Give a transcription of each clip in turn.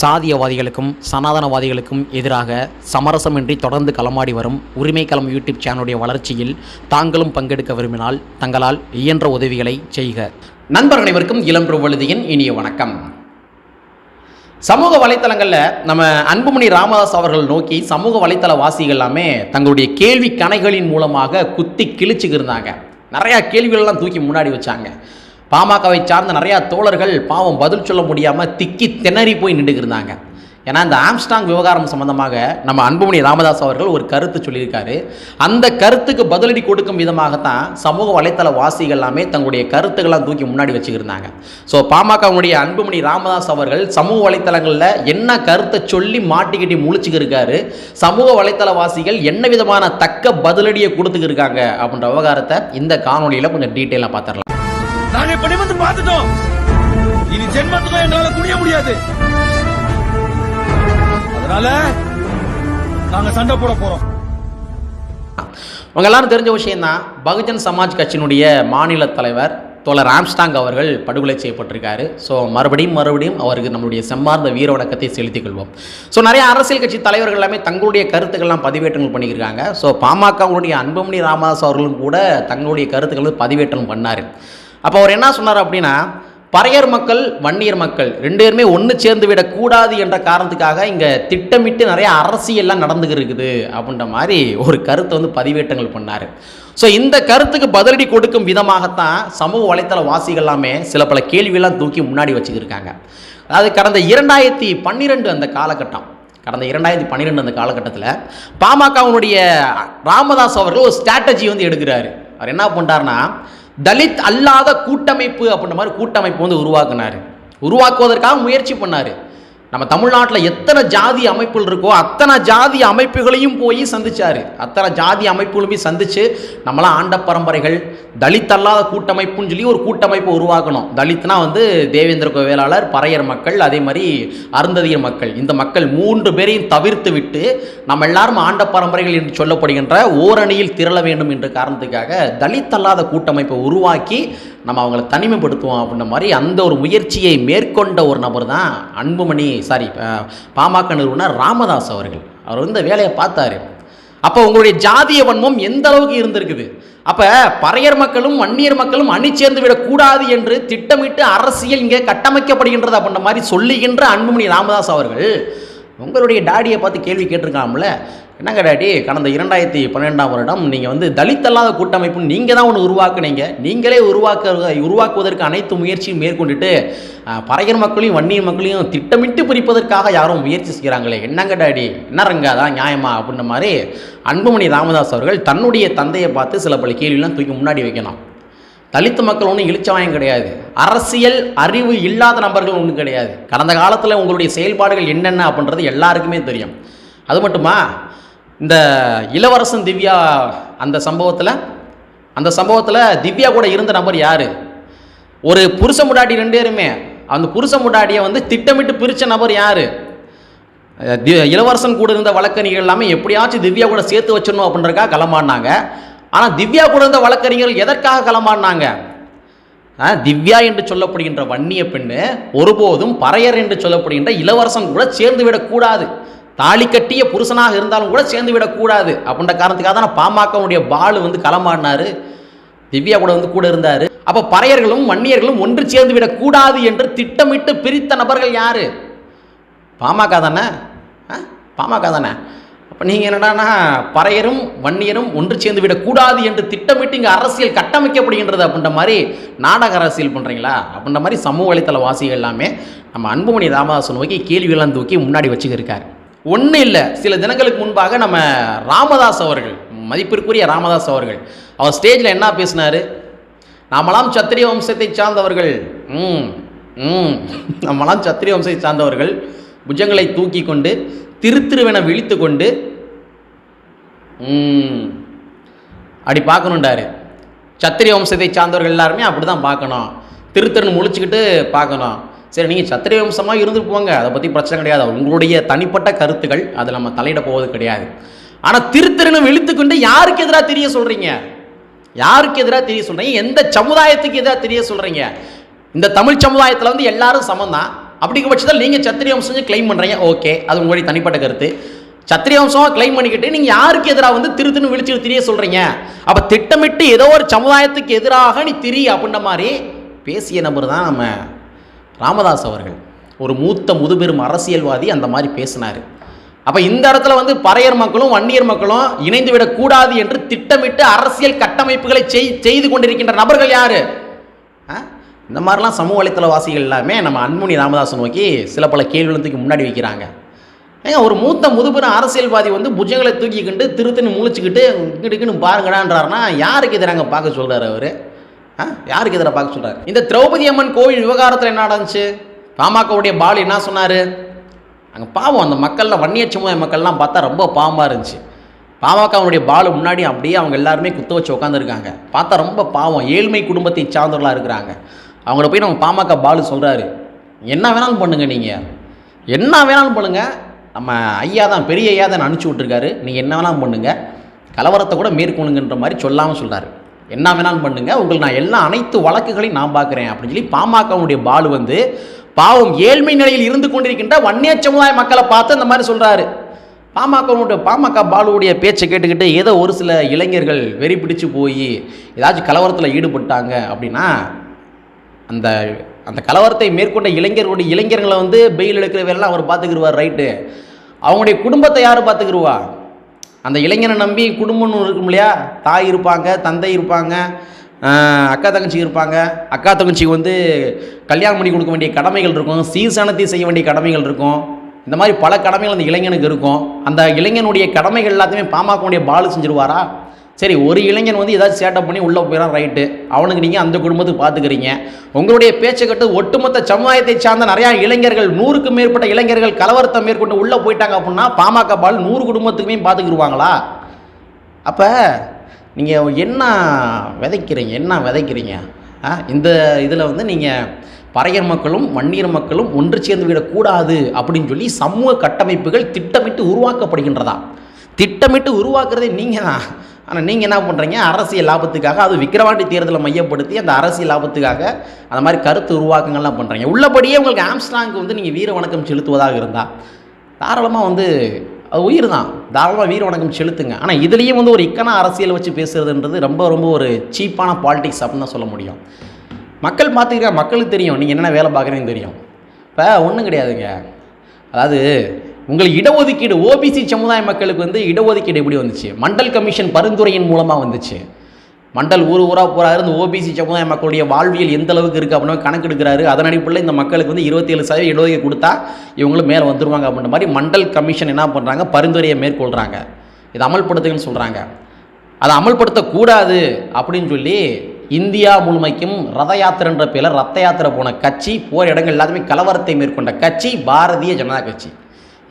சாதியவாதிகளுக்கும் சனாதனவாதிகளுக்கும் எதிராக சமரசமின்றி தொடர்ந்து களமாடி வரும் உரிமை களம் யூடியூப் சேனலுடைய வளர்ச்சியில் தாங்களும் பங்கெடுக்க விரும்பினால் தங்களால் இயன்ற உதவிகளை செய்க. நண்பர் அனைவருக்கும் இளம் எழுதியின் இனிய வணக்கம். சமூக வலைத்தளங்களில் நம்ம அன்புமணி ராமதாஸ் அவர்கள் நோக்கி சமூக வலைத்தள வாசிகள் எல்லாமே தங்களுடைய கேள்வி கணைகளின் மூலமாக குத்தி கிழிச்சுக்கிருந்தாங்க. நிறையா கேள்விகள்லாம் தூக்கி முன்னாடி வச்சாங்க. பாமகவை சார்ந்த நிறையா தோழர்கள் பாவம் பதில் சொல்ல முடியாமல் திக்கி திணறி போய் நின்றுக்கிருந்தாங்க ஏன்னா இந்த ஆம்ஸ்டாங் விவகாரம் சம்பந்தமாக நம்ம அன்புமணி ராமதாஸ் அவர்கள் ஒரு கருத்து சொல்லியிருக்காரு. அந்த கருத்துக்கு பதிலடி கொடுக்கும் விதமாகத்தான் சமூக வலைத்தள வாசிகள் எல்லாமே தங்களுடைய கருத்துக்கெல்லாம் தூக்கி முன்னாடி வச்சுக்கிருந்தாங்க ஸோ பாமகவுடைய அன்புமணி ராமதாஸ் அவர்கள் சமூக வலைத்தளங்களில் என்ன கருத்தை சொல்லி மாட்டிக்கிட்டி முழிச்சுக்கிருக்காரு சமூக வலைத்தள வாசிகள் என்ன விதமான தக்க பதிலடியை கொடுத்துக்கிருக்காங்க அப்படின்ற விவகாரத்தை இந்த காணொலியில் கொஞ்சம் டீட்டெயிலாக பார்த்துடலாம். நாங்க இப்ப நிமிர்ந்து பார்த்துட்டோம். இனி ஜென்மத்துக்கும் எங்களால குனிய முடியாது. அதனால நாங்க சண்டை போட போறோம். உங்க எல்லாரும் தெரிஞ்ச விஷயம்தான் பகுஜன் சமாஜ் கட்சியினுடைய மாநில தலைவர் தோழர் ஆம்ஸ்டாங் அவர்கள் படுகொலை செய்யப்பட்டிருக்காரு. ஸோ மறுபடியும் மறுபடியும் அவருக்கு நம்மளுடைய செம்மார்ந்த வீர வணக்கத்தை செலுத்திக் கொள்வோம். ஸோ நிறைய அரசியல் கட்சி தலைவர்கள் எல்லாமே தங்களுடைய கருத்துக்கள்லாம் பதிவேற்றங்கள் பண்ணியிருக்காங்க. ஸோ பாமகவுடைய அன்புமணி ராமதாஸ் அவர்களும் கூட தங்களுடைய கருத்துக்கள் பதிவேற்றம் பண்ணார். அப்போ அவர் என்ன சொன்னார் அப்படின்னா பறையர் மக்கள் வன்னியர் மக்கள் ரெண்டு பேருமே ஒன்று சேர்ந்து விடக்கூடாது என்ற காரணத்துக்காக இங்கே திட்டமிட்டு நிறைய அரசியல்லாம் நடந்துக்கிட்டு இருக்குது அப்படின்ற மாதிரி ஒரு கருத்தை வந்து பதிவேற்றங்கள் பண்ணார். ஸோ இந்த கருத்துக்கு பதிலடி கொடுக்கும் விதமாகத்தான் சமூக வலைத்தள வாசிகள் எல்லாமே சில பல கேள்வியெல்லாம் தூக்கி முன்னாடி வச்சுக்கிருக்காங்க. அதாவது கடந்த இரண்டாயிரத்தி பன்னிரெண்டு அந்த காலகட்டம் கடந்த இரண்டாயிரத்தி பன்னிரெண்டு அந்த காலகட்டத்தில் பாமகவுனுடைய ராமதாஸ் அவர்கள் ஒரு ஸ்ட்ராட்டஜி வந்து எடுக்கிறாரு. அவர் என்ன பண்ணுறாருன்னா தலித் அல்லாத கூட்டமைப்பு அப்படின்ற மாதிரி கூட்டமைப்பு வந்து உருவாக்குனார். உருவாக்குவதற்காக முயற்சி பண்ணார். நம்ம தமிழ்நாட்டில் எத்தனை ஜாதி அமைப்புகள் இருக்கோ அத்தனை ஜாதி அமைப்புகளையும் போய் சந்திச்சார். அத்தனை ஜாதி அமைப்புகளுமே சந்தித்து சந்திச்சு நம்மளாம் ஆண்ட பரம்பரைகள் தலித் அல்லாத கூட்டமைப்புன்னு சொல்லி ஒரு கூட்டமைப்பை உருவாக்கணும். தலித்னா வந்து தேவேந்திர வேளாளர் பறையர் மக்கள் அதே மாதிரி அருந்ததியர் மக்கள். இந்த மக்கள் மூன்று பேரையும் தவிர்த்து விட்டு நம்ம எல்லாரும் ஆண்ட பரம்பரைகள் என்று சொல்லப்படுகின்ற ஓரணியில் திரள வேண்டும் என்ற காரணத்துக்காக தலித் அல்லாத கூட்டமைப்பை உருவாக்கி நம்ம அவங்கள தனிமைப்படுத்துவோம் அப்படின்ற மாதிரி அந்த ஒரு முயற்சியை மேற்கொண்ட ஒரு நபர் தான் அன்புமணி சாரி பாமக நிறுவனர் ராமதாஸ் அவர்கள். அவர் வந்து இந்த வேலையை பார்த்தாரு. அப்போ உங்களுடைய ஜாதிய வன்மம் எந்த அளவுக்கு இருந்திருக்குது? அப்போ பறையர் மக்களும் வன்னியர் மக்களும் அணி சேர்ந்து விடக்கூடாது என்று திட்டமிட்டு அரசியல் இங்கே கட்டமைக்கப்படுகின்றது அப்படின்ற மாதிரி சொல்லுகின்ற அன்புமணி ராமதாஸ் அவர்கள் உங்களுடைய டாடியை பார்த்து கேள்வி கேட்டிருக்காமல என்னங்க டாடி கடந்த இரண்டாயிரத்தி பன்னெண்டாம் வருடம் நீங்கள் வந்து தலித் அல்லாத கூட்டமைப்பு நீங்கள் தான் ஒன்று உருவாக்குனீங்க. நீங்களே உருவாக்க உருவாக்குவதற்கு அனைத்து முயற்சியும் மேற்கொண்டுட்டு பறையர் மக்களையும் வன்னியர் மக்களையும் திட்டமிட்டு பிரிப்பதற்காக யாரும் முயற்சி செய்கிறாங்களே. என்னங்க டாடி என்ன ரங்க அதான் நியாயமா அப்படின்ற மாதிரி அன்புமணி ராமதாஸ் அவர்கள் தன்னுடைய தந்தையை பார்த்து சில பல கேள்விலாம் தூக்கி முன்னாடி வைக்கணும். தலித்து மக்கள் ஒன்றும் இழிச்சவாயம் கிடையாது. அரசியல் அறிவு இல்லாத நபர்கள் ஒன்றும் கிடையாது. கடந்த காலத்தில் உங்களுடைய செயல்பாடுகள் என்னென்ன அப்படின்றது எல்லாருக்குமே தெரியும். அது மட்டுமா? இந்த இளவரசன் திவ்யா அந்த சம்பவத்தில் அந்த சம்பவத்தில் திவ்யா கூட இருந்த நபர் யார்? ஒரு புருஷ முடாட்டி ரெண்டு பேருமே அந்த புருஷ முடாட்டியை வந்து திட்டமிட்டு பிரித்த நபர் யார்? இளவரசன் கூட இருந்த வழக்கறிஞர்கள் எல்லாமே எப்படியாச்சும் திவ்யா கூட சேர்த்து வச்சிடணும் அப்படின்றக்காக களமாடினாங்க. ஆனால் திவ்யா கூட இருந்த வழக்கறிஞர்கள் எதற்காக களமாடினாங்க? ஆ, திவ்யா என்று சொல்லப்படுகின்ற வன்னிய பெண்ணு ஒருபோதும் பறையர் என்று சொல்லப்படுகின்ற இளவரசன் கூட சேர்ந்து விடக்கூடாது. தாலி கட்டிய புருஷனாக இருந்தாலும் கூட சேர்ந்து விடக்கூடாது. அப்படின்ற காரணத்துக்காக தான் பாமகவுடைய பால் வந்து களமாடினார். திவ்யா கூட வந்து கூட இருந்தார். அப்போ பறையர்களும் வன்னியர்களும் ஒன்று சேர்ந்து விடக்கூடாது என்று திட்டமிட்டு பிரித்த நபர்கள் யார்? பாமக தானே? ஆ? பாமக தானே? அப்போ நீங்கள் என்னடான்னா பறையரும் வன்னியரும் ஒன்று சேர்ந்து விடக்கூடாது என்று திட்டமிட்டு இங்கே அரசியல் கட்டமைக்கப்படுகின்றது அப்படின்ற மாதிரி நாடக அரசியல் பண்ணுறீங்களா அப்படின்ற மாதிரி சமூக வலைத்தள வாசிகள் எல்லாமே நம்ம அன்புமணி ராமதாசன் நோக்கி கேள்வியெல்லாம் தூக்கி முன்னாடி வச்சுக்கிருக்காரு. ஒன்றும் இல்லை. சில தினங்களுக்கு முன்பாக நம்ம ராமதாஸ் அவர்கள் மதிப்பிற்குரிய ராமதாஸ் அவர்கள் அவர் ஸ்டேஜில் என்ன பேசினார்? நாமெல்லாம் சத்திரிய வம்சத்தை சார்ந்தவர்கள். ம் ம். நம்மலாம் சத்திரிய வம்சத்தை சார்ந்தவர்கள். புஜங்களை தூக்கி கொண்டு திருத்திருவென விழித்து கொண்டு அப்படி பார்க்கணுண்டாரு சத்திரிய வம்சத்தை சார்ந்தவர்கள் எல்லாருமே அப்படி தான் பார்க்கணும். திருத்திருன்னு முழிச்சுக்கிட்டு பார்க்கணும். சரி நீங்கள் சத்திரிய வம்சமாக இருந்து போங்க. அதை பற்றி பிரச்சனை கிடையாது. உங்களுடைய தனிப்பட்ட கருத்துக்கள் அதில் நம்ம தலையிட போவது கிடையாது. ஆனால் திருத்திருன்னு விழித்துக்கொண்டு யாருக்கு எதிராக தெரிய சொல்கிறீங்க யாருக்கு எதிராக தெரிய சொல்கிறீங்க எந்த சமுதாயத்துக்கு எதிராக தெரிய சொல்கிறீங்க இந்த தமிழ் சமுதாயத்தில் வந்து எல்லாரும் சமம் தான் அப்படிங்கிற பட்சத்தில் நீங்கள் சத்திரிய வம்சம் கிளைம் பண்ணுறீங்க ஓகே அது உங்களுடைய தனிப்பட்ட கருத்து. சத்திரிய வம்சமாக கிளைம் பண்ணிக்கிட்டு நீங்கள் யாருக்கு எதிராக வந்து திருத்துன்னு விழிச்சு திரிய சொல்கிறீங்க அப்போ திட்டமிட்டு ஏதோ ஒரு சமுதாயத்துக்கு எதிராக நீ திரி அப்படின்ற மாதிரி பேசிய நபர் தான் நம்ம ராமதாஸ் அவர்கள் ஒரு மூத்த முதுபெரும் அரசியல்வாதி அந்த மாதிரி பேசினார். அப்போ இந்த இடத்துல வந்து பறையர் மக்களும் வன்னியர் மக்களும் இணைந்து விடக்கூடாது என்று திட்டமிட்டு அரசியல் கட்டமைப்புகளை செய் செய்து கொண்டிருக்கின்ற நபர்கள் யார்? இந்த மாதிரிலாம் சமூக வலைத்தளவாசிகள் எல்லாமே நம்ம அன்புமணி ராமதாஸை நோக்கி சில பல கேள்விகளுக்கு முன்னாடி வைக்கிறாங்க. ஏங்க ஒரு மூத்த முதுபெரும் அரசியல்வாதி வந்து புஜங்களை தூக்கிக்கிட்டு திருத்துன்னு முழிச்சுக்கிட்டு இங்கிட்டுக்குன்னு பாருங்கடான்றாருனா யாருக்கு எதிராக பார்க்க சொல்கிறார் அவர்? யாருக்கு இதில் பார்க்க சொல்கிறார் இந்த திரௌபதி அம்மன் கோவில் விவகாரத்தில் என்ன நடந்துச்சு? பாமகவுடைய பால் என்ன சொன்னார்? அங்கே பாவம் அந்த மக்கள்லாம் வன்னிய சமுதாய மக்கள்லாம் பார்த்தா ரொம்ப பாவமாக இருந்துச்சு. பாமகவுடைய பால் முன்னாடி அப்படியே அவங்க எல்லாருமே குத்த வச்சு உட்காந்துருக்காங்க பார்த்தா ரொம்ப பாவம் ஏழ்மை குடும்பத்தை சார்ந்தவர்களாக இருக்கிறாங்க. அவங்கள போய் நம்ம பாமக பாலு சொல்கிறாரு என்ன வேணாலும் பண்ணுங்கள் நீங்கள் என்ன வேணாலும் பண்ணுங்கள் நம்ம ஐயா தான் பெரிய ஐயா தான் அனுப்பிச்சி விட்ருக்காரு நீங்கள் என்ன வேணாலும் பண்ணுங்கள் கலவரத்தை கூட மேற்கொள்ளுங்கன்ற மாதிரி சொல்லாமல் சொல்கிறாரு என்ன வேணாலும் பண்ணுங்க. உங்களுக்கு நான் எல்லா அனைத்து வழக்குகளையும் நான் பார்க்குறேன் அப்படின்னு சொல்லி பாமகவுடைய பாலு வந்து பாவம் ஏழ்மை நிலையில் இருந்து கொண்டிருக்கின்ற வன்னிய சமுதாய மக்களை பார்த்து அந்த மாதிரி சொல்கிறாரு பாமகவுடைய பாமக பாலுவுடைய பேச்சை கேட்டுக்கிட்டு ஏதோ ஒரு சில இளைஞர்கள் வெறி பிடிச்சு போய் ஏதாச்சும் கலவரத்தில் ஈடுபட்டாங்க அப்படின்னா அந்த அந்த கலவரத்தை மேற்கொண்ட இளைஞர்களுடைய இளைஞர்களை வந்து பெயில் எடுக்கிற வேலைலாம் அவர் பார்த்துக்கிருவார் ரைட்டு அவங்களுடைய குடும்பத்தை யார் பார்த்துக்கிருவா? அந்த இளைஞனை நம்பி குடும்பம்னு இருக்கும் இல்லையா? தாய் இருப்பாங்க தந்தை இருப்பாங்க அக்கா தங்கச்சி இருப்பாங்க. அக்கா தங்கச்சிக்கு வந்து கல்யாணம் பண்ணி கொடுக்க வேண்டிய கடமைகள் இருக்கும் சீசனத்தை செய்ய வேண்டிய கடமைகள் இருக்கும். இந்த மாதிரி பல கடமைகள் அந்த இளைஞனுக்கு இருக்கும். அந்த இளைஞனுடைய கடமைகள் எல்லாத்தையுமே பாமகவுடைய பாலு செஞ்சிருவாரா? சரி ஒரு இளைஞன் வந்து ஏதாச்சும் சேட்டப் பண்ணி உள்ளே போயிடான் ரைட்டு அவனுக்கு நீங்கள் அந்த குடும்பத்துக்கு பார்த்துக்கிறீங்க உங்களுடைய பேச்சை கட்டு ஒட்டுமொத்த சமுதாயத்தை சார்ந்த நிறையா இளைஞர்கள் நூறுக்கும் மேற்பட்ட இளைஞர்கள் கலவரத்தை மேற்கொண்டு உள்ளே போயிட்டாங்க அப்படின்னா பாமக பால் நூறு குடும்பத்துக்குமே பார்த்துக்கிடுவாங்களா அப்போ நீங்கள் என்ன விதைக்கிறீங்க? என்ன விதைக்கிறீங்க? ஆ இந்த இதில் வந்து நீங்கள் பறையர் மக்களும் வன்னியர் மக்களும் ஒன்று சேர்ந்து விடக்கூடாது அப்படின்னு சொல்லி சமூக கட்டமைப்புகள் திட்டமிட்டு உருவாக்கப்படுகின்றதா? திட்டமிட்டு உருவாக்குறதே நீங்கள் தான் ஆனால் நீங்கள் என்ன பண்ணுறீங்க அரசியல் லாபத்துக்காக அது விக்கிரவாண்டி தேர்தலை மையப்படுத்தி அந்த அரசியல் லாபத்துக்காக அந்த மாதிரி கருத்து உருவாக்கங்கள்லாம் பண்ணுறீங்க உள்ளபடியே உங்களுக்கு ஆம்ஸ்டாங்க்கு வந்து நீங்கள் வீர வணக்கம் செலுத்துவதாக இருந்தால் தாராளமாக வந்து அது உயிர் தான். தாராளமாக வீர வணக்கம் செலுத்துங்க. ஆனால் இதுலேயும் வந்து ஒரு இக்கன அரசியல் வச்சு பேசுகிறதுன்றது ரொம்ப ரொம்ப ஒரு சீப்பான பாலிடிக்ஸ் அப்படின்னு தான் சொல்ல முடியும். மக்கள் பார்த்துக்கிறா மக்களுக்கு தெரியும். நீங்கள் என்னென்ன வேலை பார்க்குறீங்கன்னு தெரியும். இப்போ ஒன்றும் கிடையாதுங்க. அதாவது உங்களுக்கு இடஒதுக்கீடு ஓபிசி சமுதாய மக்களுக்கு வந்து இடஒதுக்கீடு எப்படி வந்துச்சு? மண்டல் கமிஷன் பரிந்துரையின் மூலமாக வந்துச்சு. மண்டல் ஊர் ஊராக போகிறாரு இந்த ஓபிசி சமுதாய மக்களுடைய வாழ்வியல் எந்த அளவுக்கு இருக்குது அப்படின்னு கணக்கெடுக்கிறாரு. அதன் அடிப்படையில் இந்த மக்களுக்கு வந்து இருபத்தேழு சதவீதம் இடஒதுக்கீடு கொடுத்தா இவங்களும் மேலே வந்துடுவாங்க அப்படின்ற மாதிரி மண்டல் கமிஷன் என்ன பண்ணுறாங்க பரிந்துரையை மேற்கொள்கிறாங்க இதை அமல்படுத்துங்கன்னு சொல்கிறாங்க அதை அமல்படுத்தக்கூடாது அப்படின்னு சொல்லி இந்தியா முழுமைக்கும் ரத யாத்திரைன்ற பேரில் ரத்த யாத்திரை போன கட்சி போகிற இடங்கள் எல்லாத்துமே கலவரத்தை மேற்கொண்ட கட்சி பாரதிய ஜனதா கட்சி.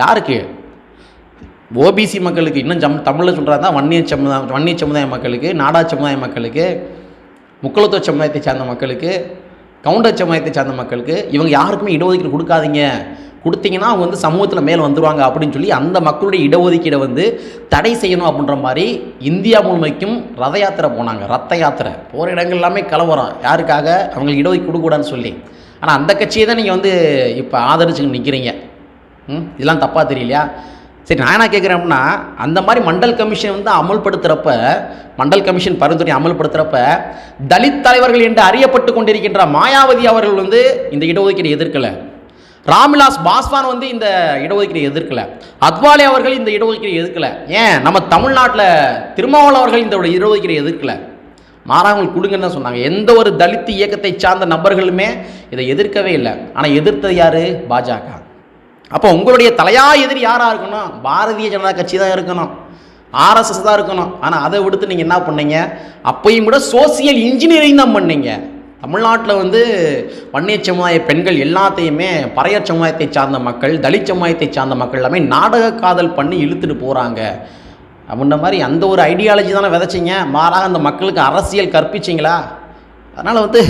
யாருக்கு? ஓபிசி மக்களுக்கு. இன்னும் ஜம் தமிழில் சொல்கிறாங்க வன்னிய சமுதாய வன்னிய சமுதாய மக்களுக்கு நாடா சமுதாய மக்களுக்கு முக்குளத்துவ சமுதாயத்தை சார்ந்த மக்களுக்கு கவுண்டர் சமுதாயத்தை சார்ந்த மக்களுக்கு இவங்க யாருக்குமே இடஒதுக்கீடு கொடுக்காதீங்க. கொடுத்தீங்கன்னா அவங்க வந்து சமூகத்தில் மேலே வந்துருவாங்க அப்படின்னு சொல்லி அந்த மக்களுடைய இடஒதுக்கீடை வந்து தடை செய்யணும் அப்படின்ற மாதிரி இந்தியா முழுமைக்கும் ரத யாத்திரை போனாங்க. ரத்த யாத்திரை. போகிற இடங்கள் எல்லாமே கலவரம். யாருக்காக? அவங்களுக்கு இடஒதுக்கீடு கொடுக்கூடாதுன்னு சொல்லி. ஆனால் அந்த கட்சியை தான் நீங்கள் வந்து இப்போ ஆதரிச்சுன்னு நிற்கிறீங்க ம்? இதெல்லாம் தப்பாக தெரியலையா? சரி நான் என்ன கேட்குறேன் அப்படின்னா அந்த மாதிரி மண்டல் கமிஷன் வந்து அமல்படுத்துகிறப்ப மண்டல் கமிஷன் பரிந்துரை அமல்படுத்துகிறப்ப தலித் தலைவர்கள் என்று அறியப்பட்டு கொண்டிருக்கின்ற மாயாவதி அவர்கள் வந்து இந்த இடஒதுக்கீடு எதிர்க்கலை. ராம்விலாஸ் பாஸ்வான் வந்து இந்த இடஒதுக்கீடு எதிர்க்கலை. அத்வாலே அவர்கள் இந்த இடஒதுக்கீடு எதிர்க்கலை. ஏன்? நம்ம தமிழ்நாட்டில் திருமாவளவர்கள் அவர்கள் இந்த இடஒதுக்கீடு எதிர்க்கல. மாறாமல் கொடுங்கன்னு தான் சொன்னாங்க. எந்த ஒரு தலித் இயக்கத்தை சார்ந்த நபர்களுமே இதை எதிர்க்கவே இல்லை. ஆனால் எதிர்த்தது யார்? பாஜக. அப்போ உங்களுடைய தலையா எதிரி யாராக இருக்கணும் பாரதிய ஜனதா கட்சி தான் இருக்கணும். ஆர்எஸ்எஸ் தான் இருக்கணும். ஆனால் அதை விடுத்து நீங்கள் என்ன பண்ணீங்க? அப்பையும் கூட சோசியல் இன்ஜினியரிங் தான் பண்ணீங்க. தமிழ்நாட்டில் வந்து வன்னியர் சமுதாய பெண்கள் எல்லாத்தையுமே பறையர் சமுதாயத்தை சார்ந்த மக்கள் தலித் சமுதாயத்தை சார்ந்த மக்கள் எல்லாமே நாடக காதல் பண்ணி இழுத்துட்டு போகிறாங்க அப்படின்ற மாதிரி அந்த ஒரு ஐடியாலஜி தானே விதைச்சிங்க. மாறாக அந்த மக்களுக்கு அரசியல் கற்பிச்சிங்களா? அதனால் வந்து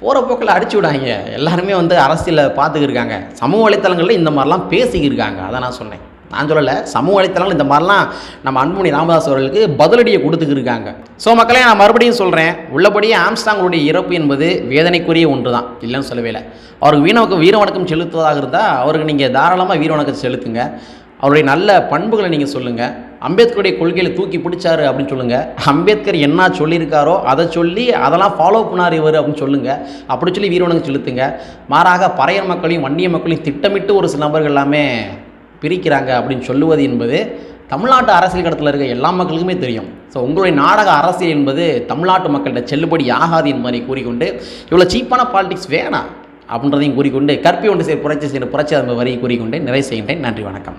போகிற போக்கில் அடிச்சு விடாங்க எல்லாருமே வந்து அரசியலில் பார்த்துக்கிருக்காங்க சமூக வலைத்தளங்களில் இந்த மாதிரிலாம் பேசிக்கிருக்காங்க அதை நான் சொன்னேன். நான் சொல்லலை சமூக வலைத்தளங்கள் இந்த மாதிரிலாம் நம்ம அன்புமணி ராமதாஸ் அவர்களுக்கு பதிலடியை கொடுத்துக்கிருக்காங்க ஸோ மக்களே நான் மறுபடியும் சொல்கிறேன் உள்ளபடியே ஆம்ஸ்டாங்களுடைய இறப்பு என்பது வேதனைக்குரிய ஒன்று தான் இல்லைன்னு சொல்லவே இல்லை அவருக்கு வீணவுக்கு வீர வணக்கம் செலுத்துவதாக இருந்தால் அவருக்கு நீங்கள் தாராளமாக வீர வணக்கம் செலுத்துங்க. அவருடைய நல்ல பண்புகளை நீங்கள் சொல்லுங்கள் அம்பேத்கருடைய கொள்கையில் தூக்கி பிடிச்சாரு அப்படின்னு சொல்லுங்கள் அம்பேத்கர் என்ன சொல்லியிருக்காரோ அதை சொல்லி அதெல்லாம் ஃபாலோ பண்ணார் இவர் அப்படின்னு சொல்லுங்கள் அப்படி சொல்லி வீரவணங்க செலுத்துங்க. மாறாக பறையர் மக்களையும் வன்னிய மக்களையும் திட்டமிட்டு ஒரு சில நபர்கள் எல்லாமே பிரிக்கிறாங்க அப்படின்னு சொல்லுவது என்பது தமிழ்நாட்டு அரசியல் கடத்தில் இருக்க எல்லா மக்களுக்குமே தெரியும். ஸோ உங்களுடைய நாடக அரசியல் என்பது தமிழ்நாட்டு மக்கள்கிட்ட செல்லுபடி ஆகாது என்பதை கூறிக்கொண்டு இவ்வளோ சீப்பான பாலிடிக்ஸ் வேணாம் அப்படின்றதையும் கூறிக்கொண்டு கற்பி ஒன்று சேர் புரட்சி செய்கிற புரட்சி வரி கூறிக்கொண்டு நிறைவு செய்கின்றேன். நன்றி வணக்கம்.